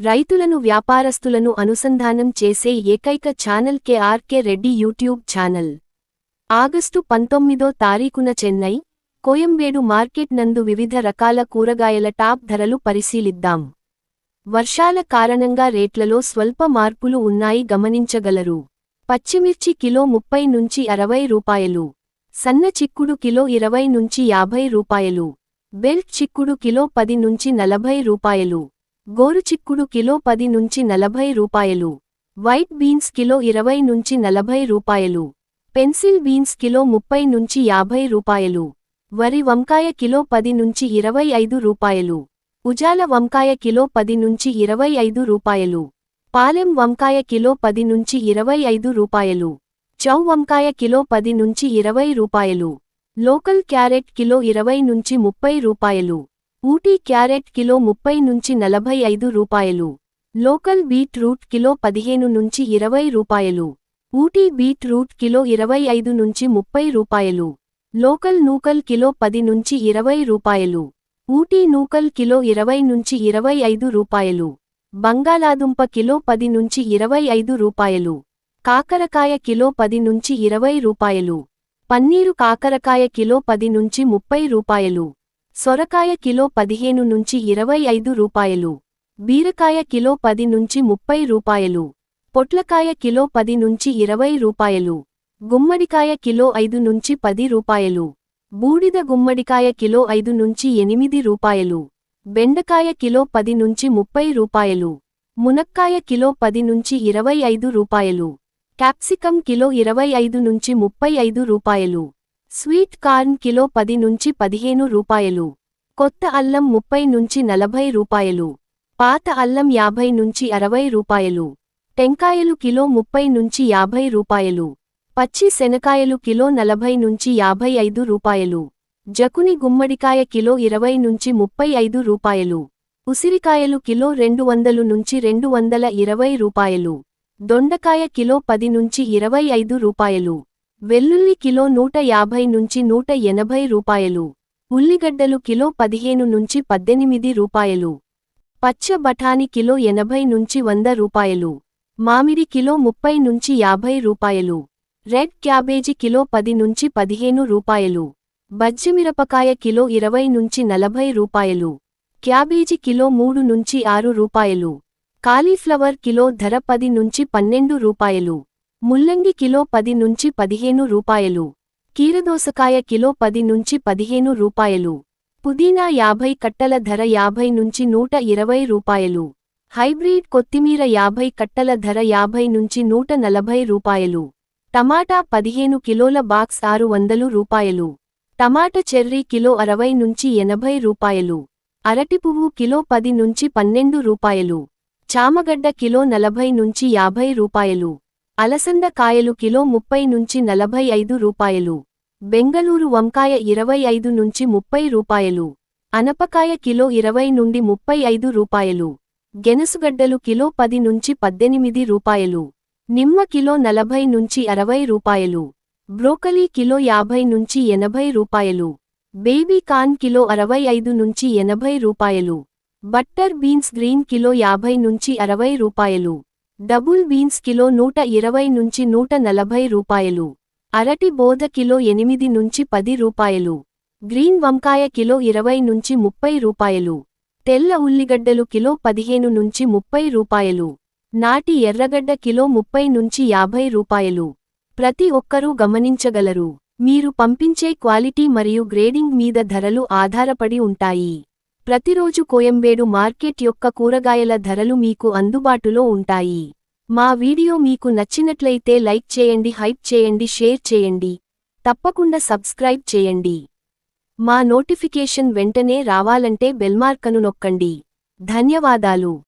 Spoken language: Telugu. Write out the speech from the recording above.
రైతులను వ్యాపారస్తులను అనుసంధానం చేసే ఏకైక channel KRK Reddy YouTube channel. August పంతొమ్మిదో తారీఖున చెన్నై కోయంబేడు మార్కెట్ నందు వివిధ రకాల కూరగాయల టాప్ ధరలు పరిశీలిద్దాం. వర్షాల కారణంగా రేట్లలో స్వల్ప మార్పులు ఉన్నాయి గమనించగలరు. పచ్చిమిర్చి కిలో ముప్పై నుంచి అరవై రూపాయలు. సన్న చిక్కుడు కిలో ఇరవై నుంచి యాభై రూపాయలు. బెల్ట్ చిక్కుడు కిలో పది నుంచి నలభై రూపాయలు. గోరు చిక్కుడు కిలో పది నుంచి నలభై రూపాయలు. వైట్ బీన్స్ కిలో ఇరవై నుంచి నలభై రూపాయలు. పెన్సిల్ బీన్స్ కిలో ముప్పై నుంచి యాభై రూపాయలు. వరి వంకాయ కిలో పది నుంచి ఇరవై ఐదు రూపాయలు. ఉజాల వంకాయ కిలో పది నుంచి ఇరవై ఐదు రూపాయలు. పాలెం వంకాయ కిలో పది నుంచి ఇరవై ఐదు రూపాయలు. చౌ వంకాయ కిలో పది నుంచి ఇరవై రూపాయలు. లోకల్ క్యారెట్ కిలో ఇరవై నుంచి ముప్పై రూపాయలు. ఊటీ క్యారెట్ కిలో ముప్పై నుంచి నలభై ఐదు రూపాయలు. లోకల్ బీట్ రూట్ కిలో పదిహేను నుంచి ఇరవై రూపాయలు. ఊటీ బీట్ రూట్ కిలో ఇరవై ఐదు నుంచి ముప్పై రూపాయలు. లోకల్ నూకల్ కిలో పది నుంచి ఇరవై రూపాయలు. ఊటీ నూకల్ కిలో ఇరవై నుంచి ఇరవై ఐదు రూపాయలు. బంగాళాదుంప కిలో పది నుంచి ఇరవై ఐదు రూపాయలు. కాకరకాయ కిలో పది నుంచి ఇరవై రూపాయలు. పన్నీరు కాకరకాయ కిలో పది నుంచి ముప్పై రూపాయలు. సొరకాయ కిలో పదిహేను నుంచి ఇరవై ఐదు రూపాయలు. బీరకాయ కిలో పది నుంచి ముప్పై రూపాయలు. పొట్లకాయ కిలో పది నుంచి ఇరవై రూపాయలు. గుమ్మడికాయ కిలో ఐదు నుంచి పది రూపాయలు. బూడిద గుమ్మడికాయ కిలో ఐదు నుంచి ఎనిమిది రూపాయలు. బెండకాయ కిలో పది నుంచి ముప్పై రూపాయలు. మునక్కాయ కిలో పది నుంచి ఇరవై ఐదు రూపాయలు. క్యాప్సికం కిలో ఇరవై ఐదు నుంచి ముప్పై ఐదు రూపాయలు. స్వీట్ కార్న్ కిలో పది నుంచి పదిహేను రూపాయలు. కొత్త అల్లం ముప్పై నుంచి నలభై రూపాయలు. పాత అల్లం యాభై నుంచి అరవై రూపాయలు. టెంకాయలు కిలో ముప్పై నుంచి యాభై రూపాయలు. పచ్చి శనకాయలు కిలో నలభై నుంచి యాభై ఐదు రూపాయలు. జకుని గుమ్మడికాయ కిలో ఇరవై నుంచి ముప్పై ఐదు రూపాయలు. ఉసిరికాయలు కిలో రెండు వందలు నుంచి రెండు వందల ఇరవై రూపాయలు. దొండకాయ కిలో పది నుంచి ఇరవై ఐదు రూపాయలు. వెల్లుల్లి కిలో నూట యాభై నుంచి నూట ఎనభై రూపాయలు. ఉల్లిగడ్డలు కిలో పదిహేను నుంచి పద్దెనిమిది రూపాయలు. పచ్చ బఠాని కిలో ఎనభై నుంచి వంద రూపాయలు. మామిడి కిలో ముప్పై నుంచి యాభై రూపాయలు. రెడ్ క్యాబేజీ కిలో పది నుంచి పదిహేను రూపాయలు. బజ్జిమిరపకాయ కిలో ఇరవై నుంచి నలభై రూపాయలు. క్యాబేజీ కిలో మూడు నుంచి ఆరు రూపాయలు. కాలీఫ్లవర్ కిలో ధర పది నుంచి పన్నెండు రూపాయలు. ముల్లంగి కిలో పది నుంచి పదిహేను రూపాయలు. కీరదోసకాయ కిలో పది నుంచి పదిహేను రూపాయలు. పుదీనా యాభై కట్టల ధర యాభై నుంచి నూట ఇరవై రూపాయలు. హైబ్రిడ్ కొత్తిమీర యాభై కట్టల ధర యాభై నుంచి నూట నలభై రూపాయలు. టమాటా పదిహేను కిలోల బాక్స్ ఆరు వందలు రూపాయలు. టమాట చెర్రీ కిలో అరవై నుంచి ఎనభై రూపాయలు. అరటి పువ్వు కిలో పది నుంచి పన్నెండు రూపాయలు. చామగడ్డ కిలో నలభై నుంచి యాభై రూపాయలు. అలసంద కాయలు కిలో ముప్పై నుంచి నలభై ఐదు రూపాయలు. బెంగళూరు వంకాయ ఇరవై ఐదు నుంచి ముప్పై రూపాయలు. అనపకాయ కిలో ఇరవై నుండి ముప్పై ఐదు రూపాయలు. గెనసుగడ్డలు కిలో పది నుంచి పద్దెనిమిది రూపాయలు. నిమ్మ కిలో నలభై నుంచి అరవై రూపాయలు. బ్రోకలీ కిలో యాభై నుంచి ఎనభై రూపాయలు. బేబీ కాన్ కిలో అరవై ఐదు నుంచి ఎనభై రూపాయలు. బట్టర్ బీన్స్ గ్రీన్ కిలో యాభై నుంచి అరవై రూపాయలు. డబుల్ బీన్స్ కిలో నూట ఇరవై నుంచి నూట నలభై రూపాయలు. అరటి బోధ కిలో ఎనిమిది నుంచి పది రూపాయలు. గ్రీన్ వంకాయ కిలో ఇరవై నుంచి ముప్పై రూపాయలు. తెల్ల ఉల్లిగడ్డలు కిలో పదిహేను నుంచి ముప్పై రూపాయలు. నాటి ఎర్రగడ్డ కిలో ముప్పై నుంచి యాభై రూపాయలు. ప్రతి ఒక్కరూ గమనించగలరు. మీరు పంపించే క్వాలిటీ మరియు గ్రేడింగ్ మీద ధరలు ఆధారపడి ఉంటాయి. ప్రతిరోజు కోయంబేడు మార్కెట్ యొక్క కూరగాయల ధరలు మీకు అందుబాటులో ఉంటాయి. మా వీడియో మీకు నచ్చినట్లయితే లైక్ చేయండి హైప్ చేయండి షేర్ చేయండి. తప్పకుండా సబ్స్క్రైబ్ చేయండి. మా నోటిఫికేషన్ వెంటనే రావాలంటే బెల్మార్కను నొక్కండి. ధన్యవాదాలు.